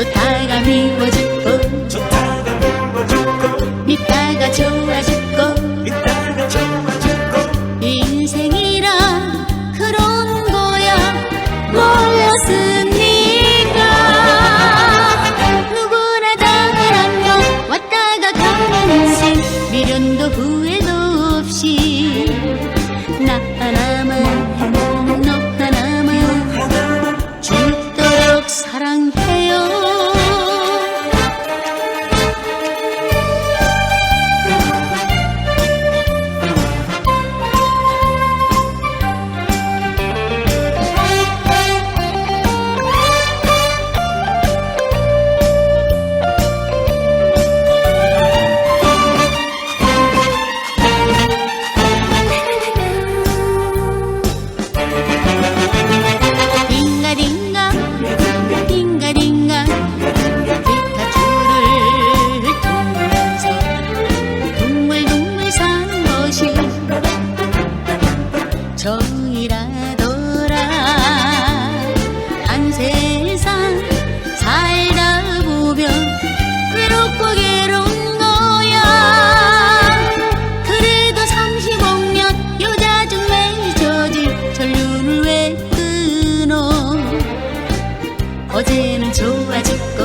좋다가 미워 죽고 좋다가 미워 죽고 믿다가 좋아 전륜을 왜 끊어? 어제는 좋아 죽고